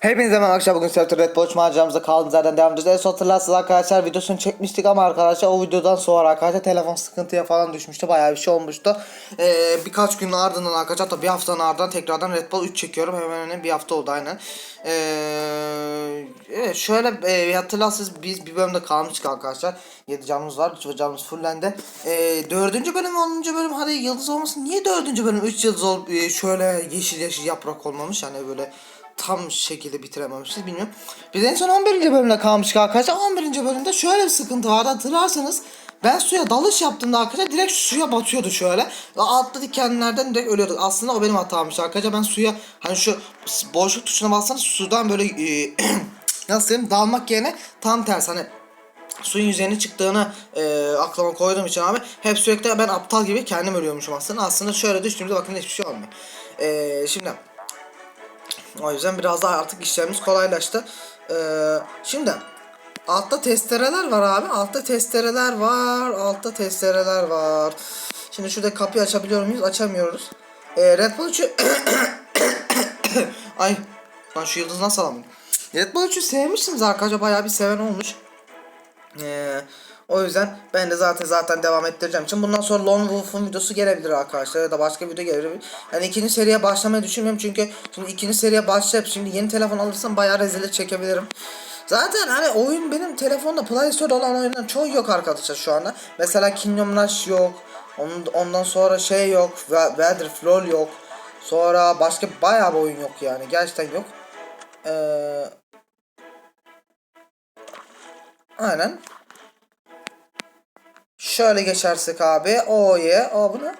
Hepinize merhaba arkadaşlar bugün Sektör Red Bull maceramıza kaldığımız yerden devam edeceğiz. Hatırlarsınız arkadaşlar videosunu çekmiştik ama arkadaşlar o videodan sonra arkadaşlar telefon sıkıntıya falan düşmüştü. Bayağı bir şey olmuştu. Ee, birkaç günün ardından arkadaşlar hatta bir haftanın ardından tekrardan Red Bull 3 çekiyorum. Hemen hemen bir hafta oldu aynen. Ee, evet şöyle e, hatırlarsınız biz bir bölümde kalmıştık arkadaşlar. 7 camımız var. Bir camımız fullendi. Ee, 4. bölüm 10. bölüm hadi yıldız olmasın. Niye 4. bölüm 3 yıldız ol e, şöyle yeşil yeşil yaprak olmamış yani böyle tam şekilde bitirememişiz bilmiyorum. Biz en son 11. bölümde kalmıştık arkadaşlar. 11. bölümde şöyle bir sıkıntı vardı hatırlarsanız. Ben suya dalış yaptığımda arkadaşlar direkt suya batıyordu şöyle. Ve altta dikenlerden direkt ölüyorduk. Aslında o benim hatammış arkadaşlar. Ben suya hani şu boşluk tuşuna bassanız sudan böyle e, nasıl diyeyim dalmak yerine tam tersi hani suyun yüzeyine çıktığını e, aklıma koyduğum için abi hep sürekli ben aptal gibi kendim ölüyormuşum aslında. Aslında şöyle düştüğümüzde bakın hiçbir şey olmuyor. E, şimdi o yüzden biraz daha artık işlerimiz kolaylaştı. Ee, şimdi altta testereler var abi. Altta testereler var. Altta testereler var. Şimdi şurada kapıyı açabiliyor muyuz? Açamıyoruz. Ee, Red Bull 3'ü Ay lan şu yıldız nasıl alamıyorum? Red Bull 3'ü sevmişsiniz arkadaşlar. Bayağı bir seven olmuş. Ee, o yüzden ben de zaten zaten devam ettireceğim için bundan sonra Lone Wolf'un videosu gelebilir arkadaşlar ya da başka video gelebilir. Yani ikinci seriye başlamayı düşünmüyorum çünkü şimdi ikinci seriye başlayıp şimdi yeni telefon alırsam bayağı rezillik çekebilirim. Zaten hani oyun benim telefonda Play Store'da olan oyunlar çoğu yok arkadaşlar şu anda. Mesela Kingdom Rush yok. Ondan sonra şey yok. Weather Flow yok. Sonra başka bayağı bir oyun yok yani. Gerçekten yok. Ee, aynen. Şöyle geçersek abi. O ye. Aa bu ne?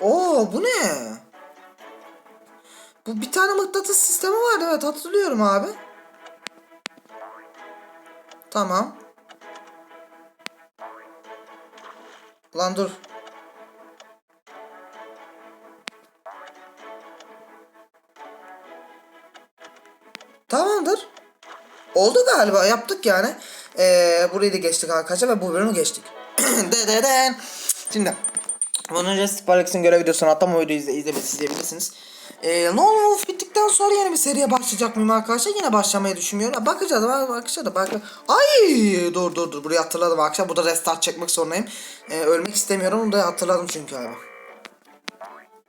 Oo bu ne? Bu bir tane mıknatıs sistemi vardı evet hatırlıyorum abi. Tamam. Lan dur. Tamamdır. Oldu galiba yaptık yani. Ee, burayı da geçtik arkadaşlar ve bu bölümü geçtik. Dededen. Şimdi bunun önce Sparex'in görev videosunu attım o videoyu izle, izlemeyi izleyebilirsiniz. Ee, Lone Wolf bittikten sonra yeni bir seriye başlayacak mıyım arkadaşlar? Yine başlamayı düşünmüyorum. Bakacağız bak- bakacağız bak. Ay dur dur dur burayı hatırladım arkadaşlar. Burada restart çekmek zorundayım. Ee, ölmek istemiyorum onu da hatırladım çünkü abi.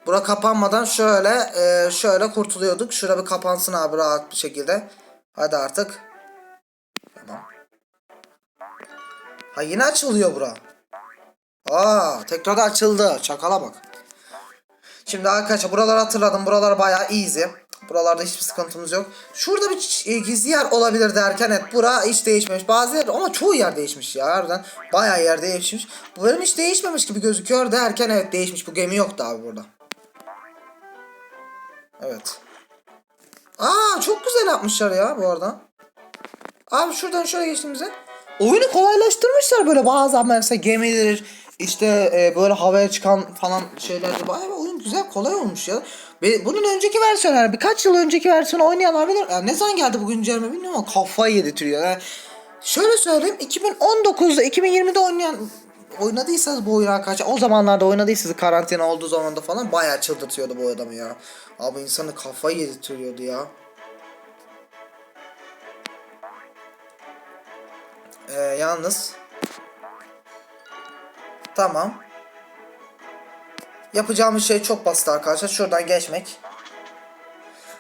Bura kapanmadan şöyle e, şöyle kurtuluyorduk. Şura bir kapansın abi rahat bir şekilde. Hadi artık. Ha yine açılıyor bura. Aa tekrar açıldı. Çakala bak. Şimdi arkadaşlar buraları hatırladım. Buralar bayağı easy. Buralarda hiçbir sıkıntımız yok. Şurada bir e, gizli yer olabilir derken evet bura hiç değişmemiş. Bazı yer ama çoğu yer değişmiş ya harbiden. Bayağı yer değişmiş. Bu bölüm hiç değişmemiş gibi gözüküyor derken evet değişmiş. Bu gemi yoktu abi burada. Evet. Aa çok güzel yapmışlar ya bu arada. Abi şuradan şöyle geçtiğimizde oyunu kolaylaştırmışlar böyle bazı mesela gemidir işte e, böyle havaya çıkan falan şeylerde bayağı oyun güzel kolay olmuş ya. Ve bunun önceki versiyonları birkaç yıl önceki versiyonu oynayanlar bilir. Yani ne zaman geldi bu güncelleme bilmiyorum ama kafayı yedirtiyor. Yani şöyle söyleyeyim 2019'da 2020'de oynayan oynadıysanız bu oyunu arkadaşlar o zamanlarda oynadıysanız karantina olduğu zamanda falan bayağı çıldırtıyordu bu adamı ya. Abi insanı kafayı yedirtiyordu ya. Ee, yalnız Tamam. Yapacağımız şey çok basit arkadaşlar. Şuradan geçmek.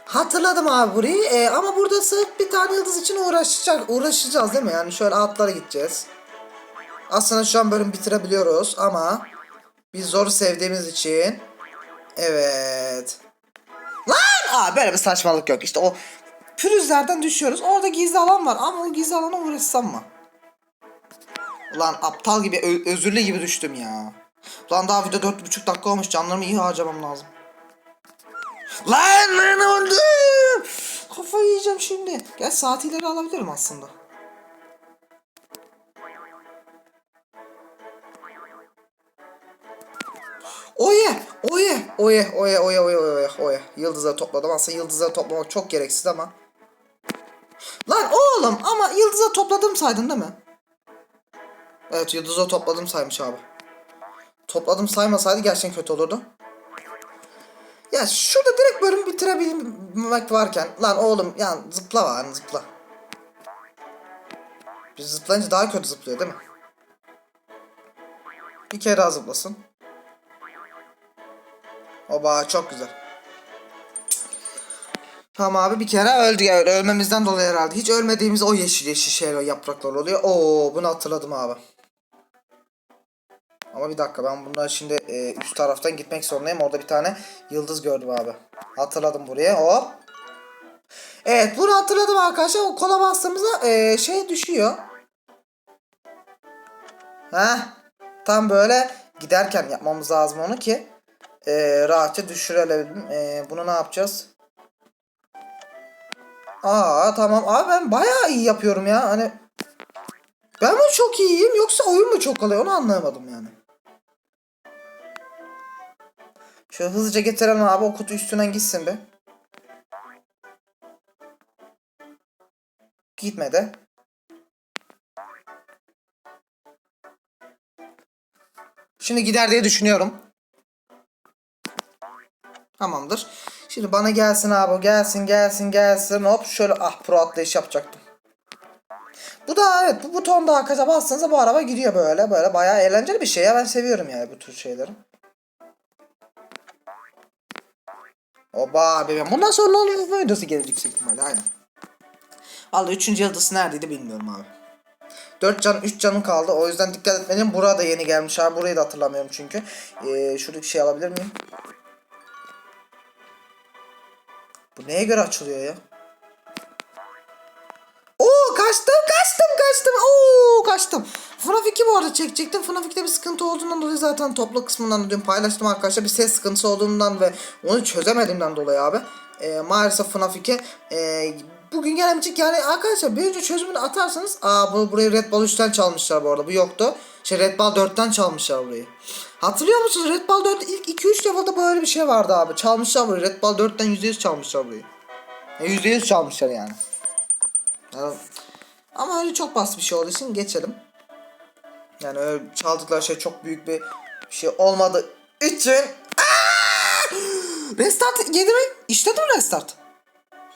Hatırladım abi burayı. Ee, ama burada sırf bir tane yıldız için uğraşacak, uğraşacağız değil mi? Yani şöyle altlara gideceğiz. Aslında şu an bölüm bitirebiliyoruz ama biz zoru sevdiğimiz için evet. Lan! Aa, böyle bir saçmalık yok. İşte o pürüzlerden düşüyoruz. Orada gizli alan var ama o gizli alana uğraşsam mı? Ulan aptal gibi özürlü gibi düştüm ya. Ulan daha video dört buçuk dakika olmuş canlarımı iyi harcamam lazım. Lan lan öldüm. Kafayı yiyeceğim şimdi. Gel saat ileri alabilirim aslında. Oye, oye, oye, oye, oye, oye, oye, oye. Yıldızları topladım. Aslında yıldızları toplamak çok gereksiz ama. Lan oğlum ama yıldızları topladım saydın değil mi? Evet yıldızı topladım saymış abi. Topladım saymasaydı gerçekten kötü olurdu. Ya şurada direkt bölüm bitirebilmek varken lan oğlum ya zıpla var zıpla. Biz zıplayınca daha kötü zıplıyor değil mi? Bir kere daha zıplasın. Oba çok güzel. Tamam abi bir kere öldü ya ölmemizden dolayı herhalde. Hiç ölmediğimiz o yeşil yeşil şeyler yapraklar oluyor. Oo bunu hatırladım abi. Ama bir dakika ben bundan şimdi e, üst taraftan gitmek zorundayım. Orada bir tane yıldız gördüm abi. Hatırladım buraya. Hop. Evet bunu hatırladım arkadaşlar. O kola bastığımızda e, şey düşüyor. Heh. Tam böyle giderken yapmamız lazım onu ki e, rahatça düşürelim. E, bunu ne yapacağız? Aa tamam. Abi ben bayağı iyi yapıyorum ya. Hani ben mi çok iyiyim yoksa oyun mu çok kolay onu anlayamadım yani. Şöyle hızlıca getirelim abi o kutu üstünden gitsin bir. Gitmedi. Şimdi gider diye düşünüyorum. Tamamdır. Şimdi bana gelsin abi gelsin gelsin gelsin hop şöyle ah pro atlayış yapacaktım. Bu da evet bu buton da arkadaşlar bastığınızda bu araba gidiyor böyle böyle bayağı eğlenceli bir şey ya ben seviyorum yani bu tür şeyleri. Oba bebeğim bundan sonra ne bu videosu gelecek yüksek ihtimalle aynen. Vallahi 3. yıldız neredeydi bilmiyorum abi. 4 can 3 canım kaldı o yüzden dikkat etmeliyim. Burada yeni gelmiş abi burayı da hatırlamıyorum çünkü. Ee, şuradaki şey alabilir miyim? Bu neye göre açılıyor ya? Oo kaçtım kaçtım kaçtım. Oo kaçtım. FNAF 2 bu arada çekecektim. FNAF 2'de bir sıkıntı olduğundan dolayı zaten toplu kısmından da dün paylaştım arkadaşlar. Bir ses sıkıntısı olduğundan ve onu çözemediğimden dolayı abi. E, maalesef FNAF 2 e, bugün gelemeyecek. Yani arkadaşlar bir önce çözümünü atarsanız aa bu burayı Red Ball 3'ten çalmışlar bu arada. Bu yoktu. Şey Red Ball 4'ten çalmışlar burayı. Hatırlıyor musunuz? Red Ball 4 ilk 2-3 level'da böyle bir şey vardı abi. Çalmışlar burayı. Red Ball 4'ten %100 çalmışlar burayı. E, %100 çalmışlar yani. yani. Ama öyle çok basit bir şey olduğu için geçelim. Yani öyle çaldıkları şey çok büyük bir şey olmadığı için! Restart yedi mi? İşledi mi restart?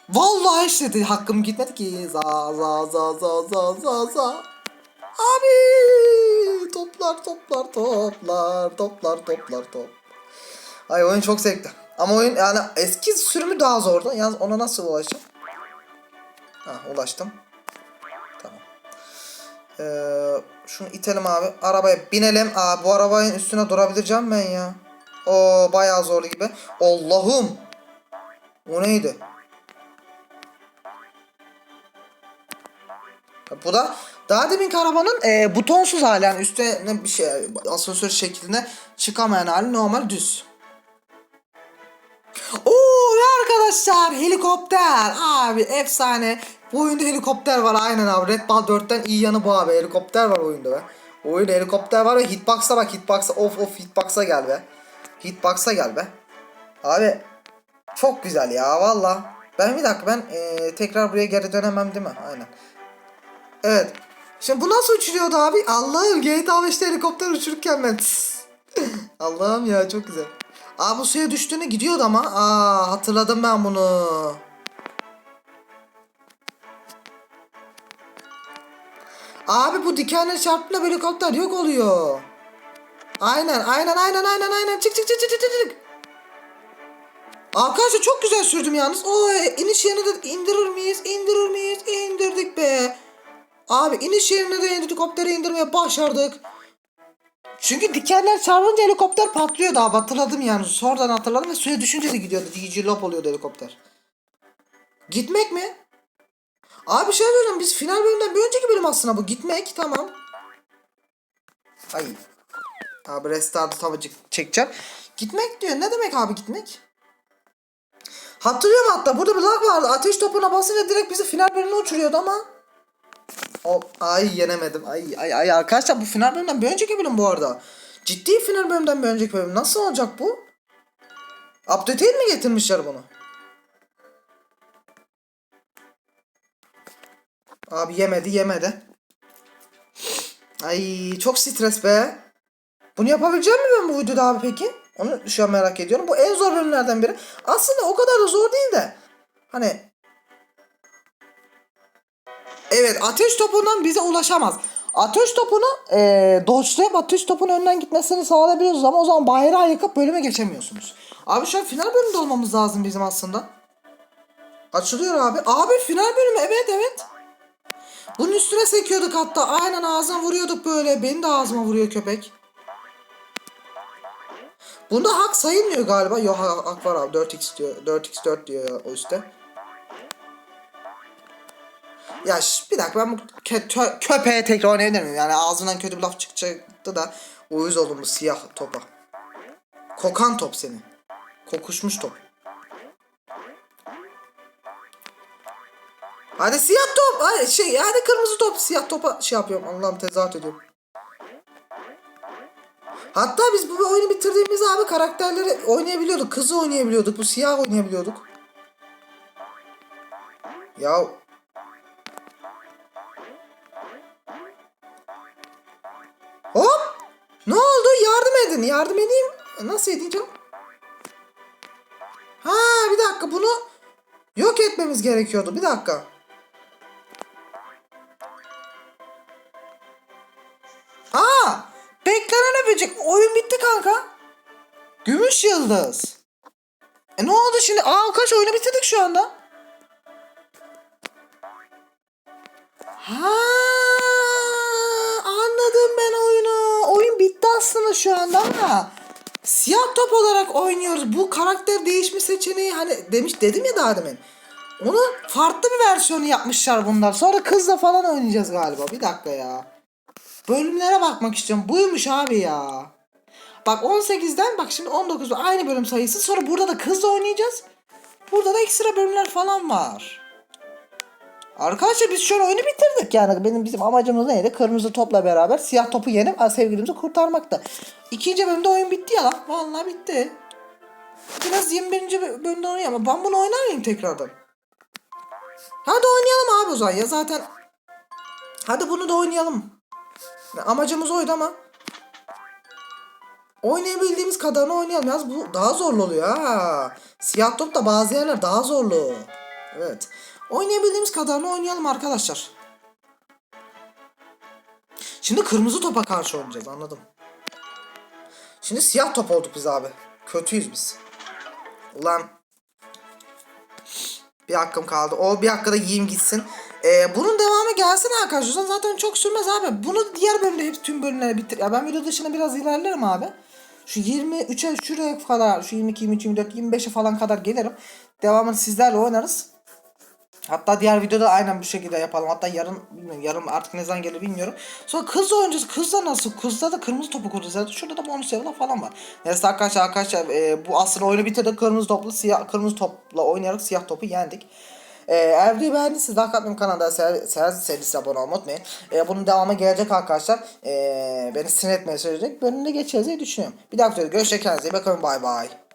Vallahi işledi. Hakkım gitmedi ki. Za za za za za za za. Abi toplar toplar toplar toplar toplar top. Ay oyun çok zevkli. Ama oyun yani eski sürümü daha zordu. Yalnız ona nasıl ulaşacağım? Ha ulaştım. Tamam. Ee, şunu itelim abi. Arabaya binelim. Aa, bu arabanın üstüne durabileceğim ben ya. O bayağı zorlu gibi. Allah'ım. O neydi? Bu da daha deminki arabanın e, butonsuz hali yani üstüne bir şey asansör şeklinde çıkamayan hali normal düz. Arkadaşlar helikopter abi efsane. Bu oyunda helikopter var aynen abi. Red Ball 4'ten iyi yanı bu abi. Helikopter var oyunda be. Oyunda helikopter var ve hitbox'a bak hitbox'a of of hitbox'a gel be. Hitbox'a gel be. Abi çok güzel ya valla. Ben bir dakika ben e, tekrar buraya geri dönemem değil mi? Aynen. Evet. Şimdi bu nasıl uçuruyordu abi? Allah'ım GTA 5'te helikopter uçururken ben. Allah'ım ya çok güzel. Aa bu suya düştüğüne gidiyordu ama. Aa hatırladım ben bunu. Abi bu dikenle çarptığında helikopter yok oluyor. Aynen aynen aynen aynen aynen çık çık çık çık çık çık. Arkadaşlar çok güzel sürdüm yalnız. O iniş yerini de indirir miyiz? İndirir miyiz? İndirdik be. Abi iniş yerine de helikopteri indirmeye başardık. Çünkü dikenler çarpınca helikopter patlıyordu abi hatırladım yani. Sonradan hatırladım ve suya düşünce de gidiyordu. DJ lop oluyordu helikopter. Gitmek mi? Abi şey diyorum biz final bölümden bir önceki bölüm aslında bu. Gitmek tamam. Ay. Abi restart'ı tabii çekeceğim. Gitmek diyor. Ne demek abi gitmek? Hatırlıyorum hatta burada bir lag vardı. Ateş topuna basınca direkt bizi final bölümüne uçuruyordu ama. O, ay yenemedim. Ay ay ay arkadaşlar bu final bölümden bir önceki bölüm bu arada. Ciddi final bölümden bir önceki bölüm. Nasıl olacak bu? Update mi getirmişler bunu? Abi yemedi yemedi. Ay çok stres be. Bunu yapabileceğim mi ben bu videoda abi peki? Onu şu an merak ediyorum. Bu en zor bölümlerden biri. Aslında o kadar da zor değil de. Hani Evet ateş topundan bize ulaşamaz. Ateş topunu eee dodge'layıp ateş topunun önünden gitmesini sağlayabiliyoruz ama o zaman bayrağı yakıp bölüme geçemiyorsunuz. Abi şu an final bölümünde olmamız lazım bizim aslında. Açılıyor abi. Abi final bölümü evet evet. Bunun üstüne sekiyorduk hatta. Aynen ağzına vuruyorduk böyle. Beni de ağzıma vuruyor köpek. Bunda hak sayılmıyor galiba. Yok ha- hak var abi. 4x diyor. 4x 4 diyor o üstte. Ya bir dakika ben bu kö- köpeğe tekrar oynayabilir miyim? Yani ağzından kötü bir laf çıkacaktı da uyuz oldum bu siyah topa. Kokan top seni. Kokuşmuş top. Hadi siyah top. Hadi şey yani kırmızı top siyah topa şey yapıyorum. Allah'ım tezahürat ediyorum. Hatta biz bu oyunu bitirdiğimiz abi karakterleri oynayabiliyorduk. Kızı oynayabiliyorduk. Bu siyah oynayabiliyorduk. Ya Hop! Ne oldu? Yardım edin. Yardım edeyim. Nasıl edeceğim? Ha bir dakika bunu yok etmemiz gerekiyordu. Bir dakika. Aa! Beklenen öpecek. Oyun bitti kanka. Gümüş yıldız. E ne oldu şimdi? Aa kaç oyunu bitirdik şu anda. Ha anladım ben oyunu. Oyun bitti aslında şu anda ama siyah top olarak oynuyoruz. Bu karakter değişme seçeneği hani demiş dedim ya daha demin. Onun farklı bir versiyonu yapmışlar bunlar. Sonra kızla falan oynayacağız galiba. Bir dakika ya. Bölümlere bakmak istiyorum. Buymuş abi ya. Bak 18'den bak şimdi 19 aynı bölüm sayısı. Sonra burada da kızla oynayacağız. Burada da ekstra bölümler falan var. Arkadaşlar biz şu an oyunu bitirdik yani benim bizim amacımız neydi? Kırmızı topla beraber siyah topu yenip sevgilimizi kurtarmaktı. İkinci bölümde oyun bitti ya lan. Vallahi bitti. Biraz 21. bö- bölümde oynayayım ama ben bunu oynar mıyım tekrardan? Hadi oynayalım abi o zaman ya zaten. Hadi bunu da oynayalım. Ya Amacımız oydu ama. Oynayabildiğimiz kadarını oynayalım. Yalnız bu daha zorlu oluyor ha. Siyah top da bazı yerler daha zorlu. Evet. Oynayabildiğimiz kadarını oynayalım arkadaşlar. Şimdi kırmızı topa karşı oynayacağız anladım. Şimdi siyah top olduk biz abi. Kötüyüz biz. Ulan. Bir hakkım kaldı. O bir hakkı da yiyeyim gitsin. Ee, bunun devamı gelsin arkadaşlar. Zaten çok sürmez abi. Bunu diğer bölümde hep tüm bölümleri bitir. Ya ben video dışına biraz ilerlerim abi. Şu 23'e şuraya kadar şu 22, 23, 24, 25'e falan kadar gelirim. Devamını sizlerle oynarız. Hatta diğer videoda aynen bu şekilde yapalım. Hatta yarın bilmiyorum yarın artık ne zaman gelir bilmiyorum. Sonra kızla oynayacağız. Kızla nasıl? Kızla da kırmızı topu kuracağız. Şurada da bonus level falan var. Neyse arkadaşlar arkadaşlar e, bu aslında oyunu bitirdik. Kırmızı topla siyah kırmızı topla oynayarak siyah topu yendik. E, eğer videoyu beğendiyseniz like atmayı kanalda ser, ser serisine abone olmayı unutmayın. E, bunun devamı gelecek arkadaşlar. E, beni sinir etmeye söyleyecek. Bölümde geçeceğiz diye düşünüyorum. Bir dahaki videoda görüşürüz. Kendinize iyi bakın. Bay bay.